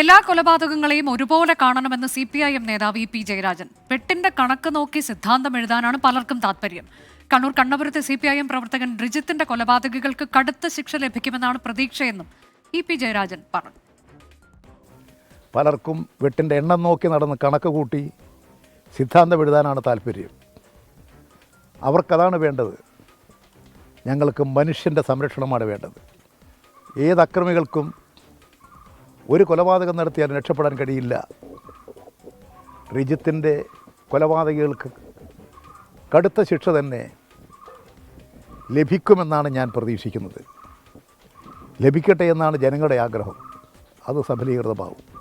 എല്ലാ കൊലപാതകങ്ങളെയും ഒരുപോലെ കാണണമെന്ന് സി പി ഐ എം നേതാവ് ഇ പി ജയരാജൻ. വെട്ടിന്റെ കണക്ക് നോക്കി സിദ്ധാന്തം എഴുതാനാണ് പലർക്കും താല്പര്യം കണ്ണൂർ കണ്ണപുരത്തെ സി പി ഐ എം പ്രവർത്തകൻ റിജിത്തിന്റെ കൊലപാതകികൾക്ക് കടുത്ത ശിക്ഷ ലഭിക്കുമെന്നാണ് പ്രതീക്ഷയെന്നും ഇ പി ജയരാജൻ പറഞ്ഞു. പലർക്കും വെട്ടിന്റെ എണ്ണം നോക്കി നടന്ന് കണക്ക് കൂട്ടി സിദ്ധാന്തം എഴുതാനാണ് താല്പര്യം അവർക്കതാണ് വേണ്ടത്. ഞങ്ങൾക്ക് മനുഷ്യന്റെ സംരക്ഷണമാണ് വേണ്ടത്. ഏത് അക്രമികൾക്കും ഒരു കൊലപാതകം നടത്തിയാലും രക്ഷപ്പെടാൻ കഴിയില്ല. റിജിത്തിന്റെ കൊലപാതകികൾക്ക് കടുത്ത ശിക്ഷ തന്നെ ലഭിക്കുമെന്നാണ് ഞാൻ പ്രതീക്ഷിക്കുന്നത്. ലഭിക്കട്ടെ എന്നാണ് ജനങ്ങളുടെ ആഗ്രഹം. അത് സഫലീകൃതമാവും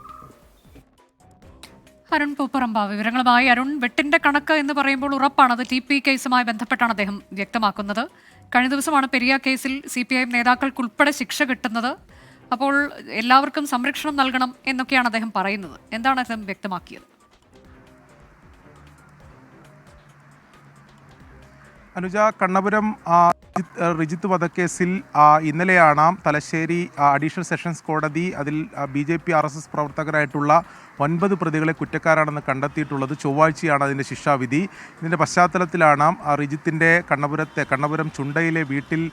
അരുൺ പൂപ്പറമ്പ വിവരങ്ങളുമായി അരുൺ വെട്ടിന്റെ കണക്ക് എന്ന് പറയുമ്പോൾ ഉറപ്പാണ് അത് ടി പി കേസുമായി ബന്ധപ്പെട്ടാണ് അദ്ദേഹം വ്യക്തമാക്കുന്നത്. കഴിഞ്ഞ ദിവസമാണ് പെരിയ കേസിൽ സി പി ഐ നേതാക്കൾക്കുൾപ്പെടെ ശിക്ഷ കിട്ടുന്നത്. അപ്പോൾ എല്ലാവർക്കും സംരക്ഷണം നൽകണം എന്നൊക്കെയാണ് അദ്ദേഹം പറയുന്നത്. എന്താണ് അദ്ദേഹം വ്യക്തമാക്കിയത്? അനുജ കണ്ണപുരം റിജിത്ത്, വധക്കേസിൽ ഇന്നലെയാണ് തലശ്ശേരി അഡീഷണൽ സെഷൻസ് കോടതി അതിൽ B J P R S S പ്രവർത്തകരായിട്ടുള്ള ഒൻപത് പ്രതികളെ കുറ്റക്കാരാണെന്ന് കണ്ടെത്തിയിട്ടുള്ളത് ചൊവ്വാഴ്ചയാണ് അതിന്റെ ശിക്ഷാവിധി. ഇതിന്റെ പശ്ചാത്തലത്തിലാണ് റിജിത്തിന്റെ കണ്ണപുരത്തെ കണ്ണപുരം ചുണ്ടയിലെ വീട്ടിൽ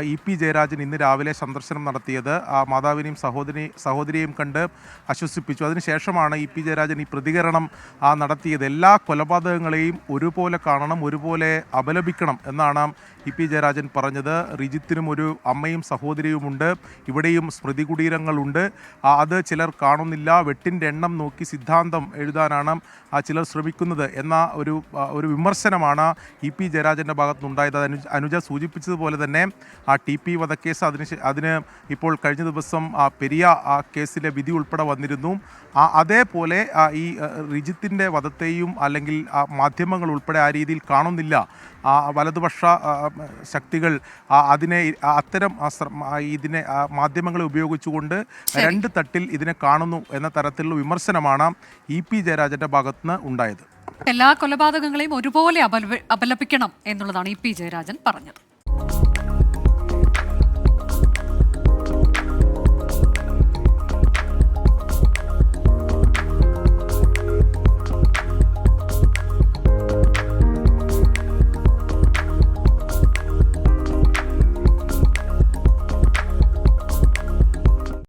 ഇ പി ജയരാജൻ ഇന്ന് രാവിലെ സന്ദർശനം നടത്തിയത്. ആ, മാതാവിനെയും സഹോദരി സഹോദരിയെയും കണ്ട് ആശ്വസിപ്പിച്ചു അതിനുശേഷമാണ് ഇ പി ജയരാജൻ ഈ പ്രതികരണം നടത്തിയത്. എല്ലാ കൊലപാതകങ്ങളെയും ഒരുപോലെ കാണണം ഒരുപോലെ അപലപിക്കണം എന്നാണ് ഇ പി ജയരാജൻ പറഞ്ഞത്. റിജിത്തിനും ഒരു അമ്മയും സഹോദരിയുമുണ്ട്. ഇവിടെയും സ്മൃതി കുടീരങ്ങളുണ്ട് അത് ചിലർ കാണുന്നില്ല. വെട്ടിന്റെ എണ്ണം നോക്കി സിദ്ധാന്തം എഴുതാനാണ് ആ, ചിലർ ശ്രമിക്കുന്നത് എന്ന ഒരു ഒരു വിമർശനമാണ് ഇ പി ജയരാജന്റെ ഭാഗത്തുനിന്നുണ്ടായത്. അനുജ അനുജ സൂചിപ്പിച്ചതുപോലെ തന്നെ ആ ടി പി വധക്കേസ് അതിന് അതിന് ഇപ്പോൾ കഴിഞ്ഞ ദിവസം ആ, പെരിയ ആ കേസിലെ വിധി ഉൾപ്പെടെ വന്നിരുന്നു. ആ, അതേപോലെ ഈ റിജിത്തിന്റെ വധത്തെയും അല്ലെങ്കിൽ ആ, മാധ്യമങ്ങൾ ഉൾപ്പെടെ ആ രീതിയിൽ കാണുന്നില്ല. ആ, വലതുപക്ഷ ശക്തികൾ അതിനെ അത്തരം ഇതിനെ മാധ്യമങ്ങളെ ഉപയോഗിച്ചുകൊണ്ട് രണ്ട് തട്ടിൽ ഇതിനെ കാണുന്നു എന്ന തരത്തിലുള്ള വിമർശനമാണ് ഇ പി ജയരാജന്റെ ഭാഗത്തുനിന്ന് ഉണ്ടായത്. എല്ലാ കൊലപാതകങ്ങളെയും ഒരുപോലെ അപലപിക്കണം എന്നുള്ളതാണ് ഇ പി ജയരാജൻ പറഞ്ഞത്.